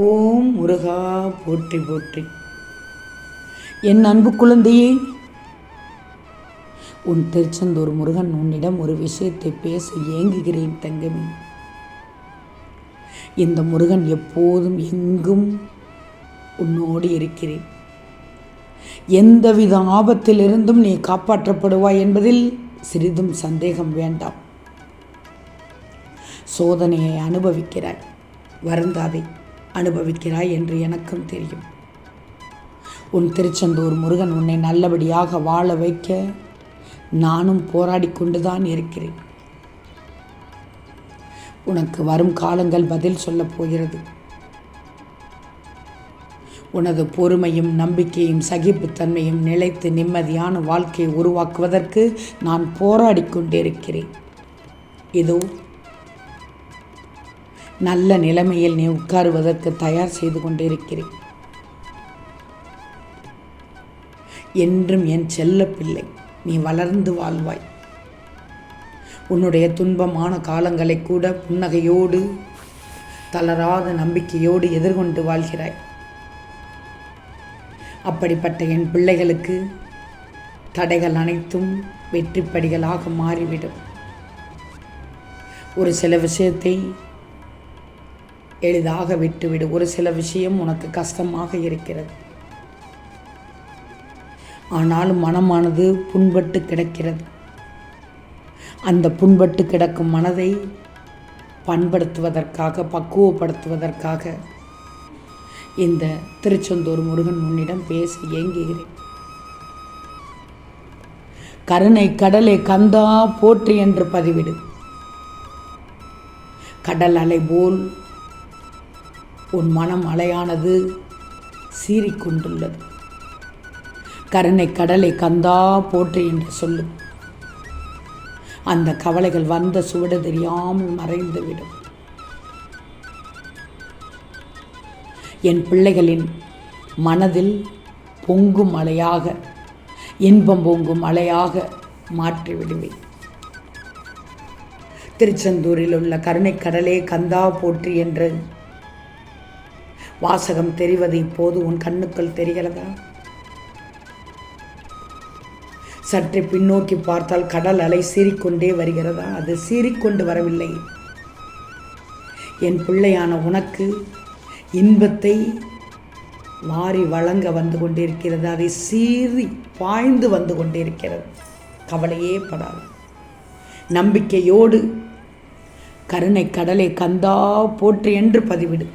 ஓம் முருகா போற்றி போற்றி. என் அன்பு குழந்தையே உன் திருச்செந்தூர் முருகன் உன்னிடம் ஒரு விஷயத்தை பேச ஏங்குகிறேன் தங்கமே. இந்த முருகன் எப்போதும் எங்கும் உன்னோடு இருக்கிறேன். எந்தவித ஆபத்திலிருந்தும் நீ காப்பாற்றப்படுவாய் என்பதில் சிறிதும் சந்தேகம் வேண்டாம். சோதனையை அனுபவிக்கிறாய். வருந்தாதை. அனுபவிக்கிறாய் என்று எனக்கும் தெரியும். உன் திருச்செந்தூர் முருகன் உன்னை நல்லபடியாக வாழ வைக்க நானும் போராடி கொண்டுதான் இருக்கிறேன். உனக்கு வரும் காலங்கள் பதில் சொல்லப் போகிறது. உனது பொறுமையும் நம்பிக்கையும் சகிப்புத்தன்மையும் நிலைத்து நிம்மதியான வாழ்க்கையை உருவாக்குவதற்கு நான் போராடி கொண்டிருக்கிறேன். இதோ நல்ல நிலைமையில் நீ உட்காருவதற்கு தயார் செய்து கொண்டிருக்கிறேன். என்றும் என் செல்ல பிள்ளை நீ வளர்ந்து வாழ்வாய். உன்னுடைய துன்பமான காலங்களை கூட புன்னகையோடு தளராத நம்பிக்கையோடு எதிர்கொண்டு வாழ்கிறாய். அப்படிப்பட்ட என் பிள்ளைகளுக்கு தடைகள் அனைத்தும் வெற்றிப்படிகளாக மாறிவிடும். ஒரு சில விஷயத்தை எளிதாக விட்டுவிடு. ஒரு சில விஷயம் உனக்கு கஷ்டமாக இருக்கிறது. ஆனால் மனமானது புண்பட்டு கிடக்கிறது. அந்த புண்பட்டு கிடக்கும் மனதை பண்படுத்துவதற்காக பக்குவப்படுத்துவதற்காக இந்த திருச்செந்தூர் முருகன் உன்னிடம் பேச ஏங்குகிறேன் கருணை கடலை கந்தா போற்றி என்று பதிவிடு. கடல் அலை போல் உன் மனம் அலையானது சீறிக்கொண்டுள்ளது. கருணை கடலை கந்தா போற்றி என்று சொல்லும் அந்த கவலைகள் வந்த சுவடு தெரியாமல் மறைந்துவிடும். என் பிள்ளைகளின் மனதில் பொங்கும் அலையாக இன்பம் பொங்கும் அலையாக மாற்றி விடுவேன். திருச்செந்தூரில் உள்ள கருணைக்கடலே கந்தா போற்றி என்று வாசகம் தெரிவது இப்போது உன் கண்ணுக்குள் தெரிகிறதா? சற்று பின்னோக்கி பார்த்தால் கடல் அலை சீறிக்கொண்டே வருகிறதா? அது சீறிக்கொண்டு வரவில்லை. என் பிள்ளையான உனக்கு இன்பத்தை வாரி வழங்க வந்து கொண்டிருக்கிறது. அதை சீறி பாய்ந்து வந்து கொண்டிருக்கிறது. கவலையே படாது. நம்பிக்கையோடு கருணை கடலை கந்தா போற்று என்று பதிவிடு.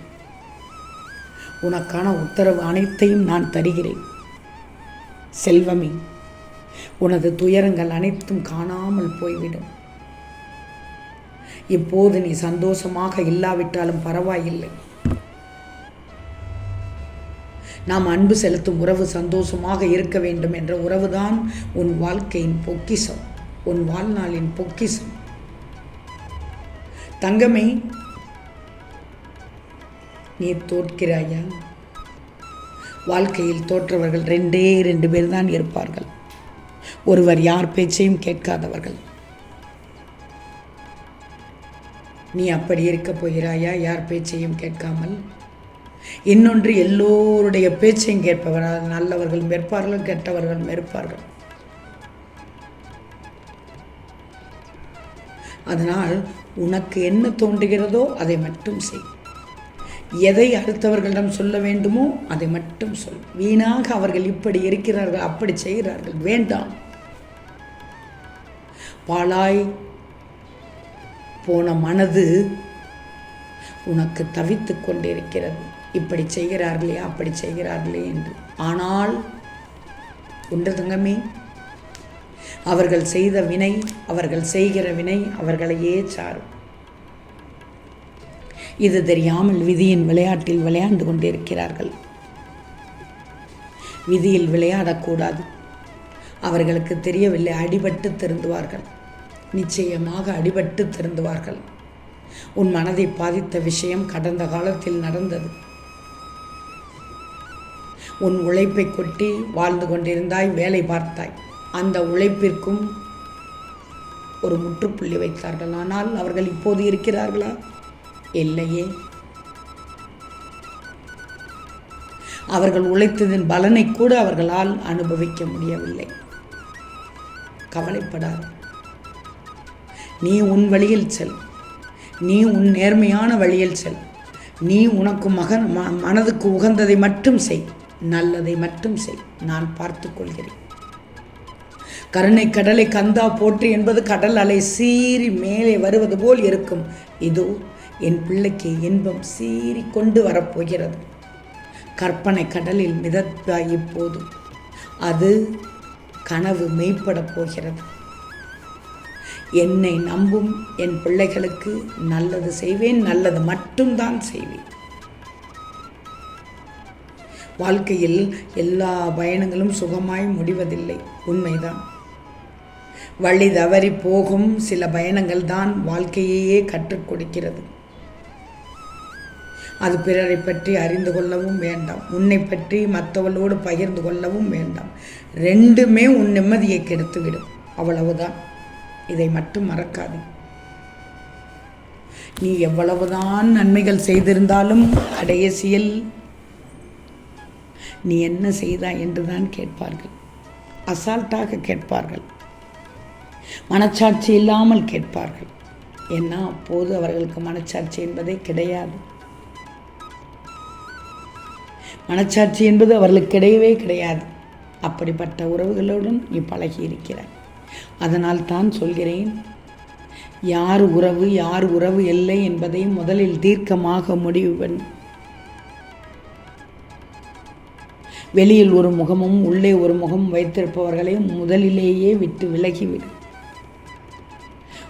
உனக்கான உத்தரவு அனைத்தையும் நான் தருகிறேன். செல்வமே உனது துயரங்கள் அனைத்தும் காணாமல் போய்விடும். இப்போது நீ சந்தோஷமாக இல்லாவிட்டாலும் பரவாயில்லை. நாம் அன்பு செலுத்தும் உறவு சந்தோஷமாக இருக்க வேண்டும் என்ற உறவுதான் உன் வாழ்க்கையின் பொக்கிசம் உன் வாழ்நாளின் பொக்கிசம் தங்கமே நீ தோற்கிறாயா? வாழ்க்கையில் தோற்றவர்கள் ரெண்டே ரெண்டு பேர் தான் இருப்பார்கள். ஒருவர் யார் பேச்சையும் கேட்காதவர்கள். நீ அப்படி இருக்கப் போகிறாயா? யார் பேச்சையும் கேட்காமல். இன்னொன்று எல்லோருடைய பேச்சையும் கேட்பவர் நல்லவர்கள் மெற்பார்கள் கெட்டவர்கள் மெருப்பார்கள் அதனால் உனக்கு என்ன தோன்றுகிறதோ அதை மட்டும் செய். எதை அடுத்தவர்களிடம் சொல்ல வேண்டுமோ அதை மட்டும் சொல். வீணாக அவர்கள் இப்படி இருக்கிறார்கள் அப்படி செய்கிறார்கள். வேண்டாம். பாலாய் போன மனது உனக்கு தவித்து கொண்டிருக்கிறது. இப்படி செய்கிறார்களே அப்படி செய்கிறார்களே என்று. ஆனால் ஒன்று தங்கமே அவர்கள் செய்த வினை அவர்கள் செய்கிற வினை அவர்களையே சாரும். இது தெரியாமல் விதியின் விளையாட்டில் விளையாண்டு கொண்டிருக்கிறார்கள். விதியில் விளையாடக்கூடாது. அவர்களுக்கு தெரியவில்லை அடிபட்டு திருந்துவார்கள். நிச்சயமாக அடிபட்டு திருந்துவார்கள். உன் மனதை பாதித்த விஷயம் கடந்த காலத்தில் நடந்தது. உன் உழைப்பை கொட்டி வாழ்ந்து கொண்டிருந்தாய் வேலை பார்த்தாய். அந்த உழைப்பிற்கும் ஒரு முற்றுப்புள்ளி வைத்தார்கள். ஆனால் அவர்கள் இப்போது இருக்கிறார்களா? இல்லையே. அவர்கள் உழைத்ததின் பலனை கூட அவர்களால் அனுபவிக்க முடியவில்லை. கவலைப்படாது. நீ உன் வழியில் செல். நீ உன் நேர்மையான வழியில் செல். நீ உனக்கு மகன் மனதுக்கு உகந்ததை மட்டும் செய். நல்லதை மட்டும் செய். நான் பார்த்து கொள்கிறேன். கருணை கடலை கந்தா போற்று என்பது கடல் அலை சீறி மேலே வருவது போல் இருக்கும். இதோ என் பிள்ளைக்கு இன்பம் சீறி கொண்டு வரப்போகிறது. கற்பனை கடலில் மிதப்பாய் இப்போது. அது கனவு மெய்ப்படப் போகிறது. என்னை நம்பும் என் பிள்ளைகளுக்கு நல்லது செய்வேன் நல்லது மட்டும்தான் செய்வேன். வாழ்க்கையில் எல்லா பயணங்களும் சுகமாய் முடிவதில்லை உண்மைதான். வழி தவறி போகும் சில பயணங்கள் தான் வாழ்க்கையையே கற்றுக் கொடுக்கிறது. அது பிறரை பற்றி அறிந்து கொள்ளவும் வேண்டாம். உன்னை பற்றி மற்றவளோடு பகிர்ந்து கொள்ளவும் வேண்டாம். ரெண்டுமே உன் நிம்மதியை கெடுத்துவிடும். அவ்வளவுதான் இதை மட்டும் மறக்காது. நீ எவ்வளவுதான் நன்மைகள் செய்திருந்தாலும் கடைசியில் நீ என்ன செய்தாய் என்றுதான் கேட்பார்கள். அசால்ட்டாக கேட்பார்கள். மனச்சாட்சி இல்லாமல் கேட்பார்கள். ஏன்னா அப்போது அவர்களுக்கு மனச்சாட்சி என்பதே கிடையாது. மனச்சாட்சி என்பது அவர்களுக்கு கிடையவே கிடையாது. அப்படிப்பட்ட உறவுகளுடன் நீ பழகி இருக்கிறாய் அதனால் தான் சொல்கிறேன் யார் உறவு யார் உறவு இல்லை என்பதை முதலில் தீர்க்கமாக முடிவு பண்ணு வெளியில் ஒரு முகமும் உள்ளே ஒரு முகமும் வைத்திருப்பவர்களை முதலிலேயே விட்டு விலகிவிடும்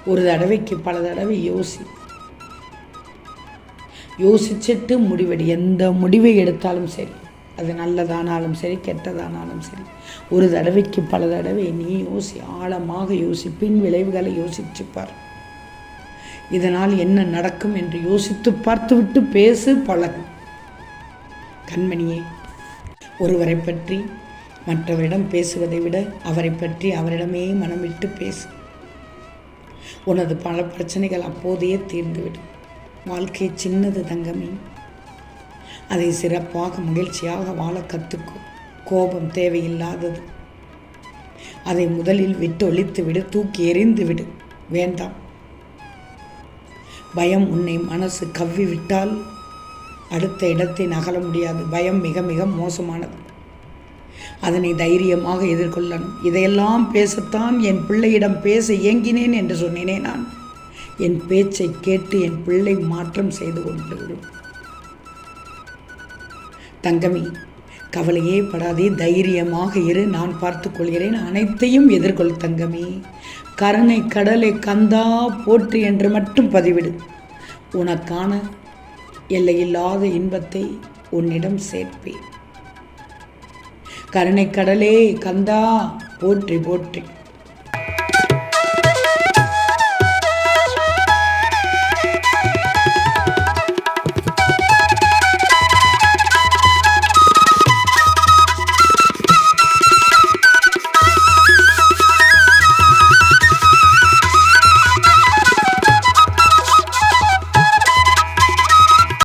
ஒரு தடவைக்கு பல தடவை யோசி. யோசிச்சுட்டு முடிவெடு. எந்த முடிவை எடுத்தாலும் சரி. அது நல்லதானாலும் சரி கெட்டதானாலும் சரி. ஒரு தடவைக்கு பல தடவை நீ யோசி ஆழமாக யோசி பின் விளைவுகளை யோசிச்சு பார். இதனால் என்ன நடக்கும் என்று யோசித்து பார்த்துவிட்டு பேசு பழகு கண்மணியே. ஒருவரை பற்றி மற்றவரிடம் பேசுவதை விட அவரை பற்றி அவரிடமே மனம் விட்டு பேசு. உனது பல பிரச்சனைகள் அப்போதையே தீர்ந்துவிடும். வாழ்க்கை சின்னது தங்கமே. அதை சிறப்பாக மகிழ்ச்சியாக வாழ கற்றுக்கோ கோபம் தேவையில்லாதது. அதை முதலில் விட்டு ஒழித்து விடு தூக்கி எறிந்து விடு. வேண்டாம். பயம் உன்னை மனசு கவ்வி விட்டால் அடுத்த இடத்தை நகல முடியாது. பயம் மிக மிக மோசமானது. அதனை தைரியமாக எதிர்கொள்ளணும். இதையெல்லாம் பேசத்தான் என் பிள்ளையிடம் பேச ஏங்கினேன் என்று சொன்னேனே நான். என் பேச்சை கேட்டு என் பிள்ளை மாற்றம் செய்து கொண்டு விடும் தங்கமி கவலையே படாதே தைரியமாக இரு நான் பார்த்துக் கொள்கிறேன் அனைத்தையும் எதிர்கொள் தங்கமி. கருணை கடலை கந்தா போற்று என்று மட்டும் பதிவிடு. உனக்கான எல்லையில்லாத இன்பத்தை உன்னிடம் சேர்ப்பேன். கருணை கடலே கந்தா போற்றி போற்றி.